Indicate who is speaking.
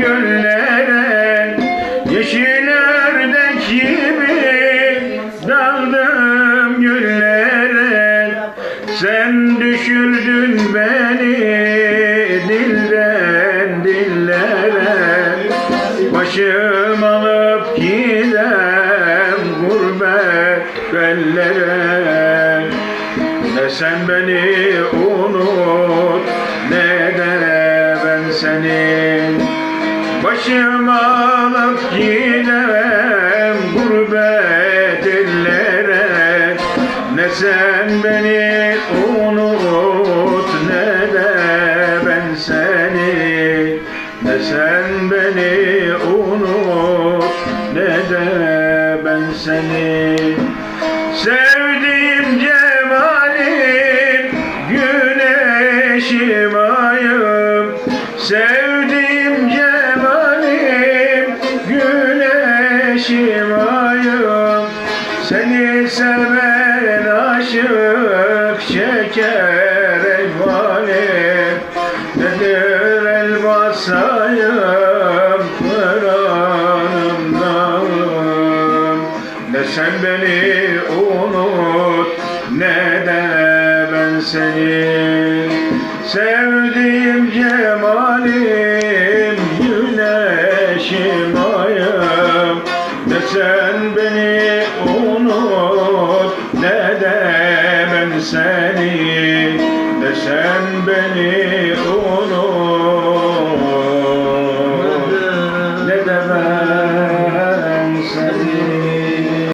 Speaker 1: göllere Yeşil ördek gibi daldım güllere Sen düşürdün beni dilden dillere. Başım alıp gidem gurbet ellere. Ne sen beni unut ne de ben seni Başım alıp gidem gurbet ellere. Ne sen beni unut ne de ben seni. Ne sen beni unut ne de ben seni. Sevdiğim cemalim güneşim ayım. Sevdiğim güneşim ayım Seni seven aşık çeker elvalim Nedir el basayım Kur'an'ımdan Ne sen beni unut ne de ben seni. Sevdiğim cemalim sen beni unut ne de ben seni. Ne sen beni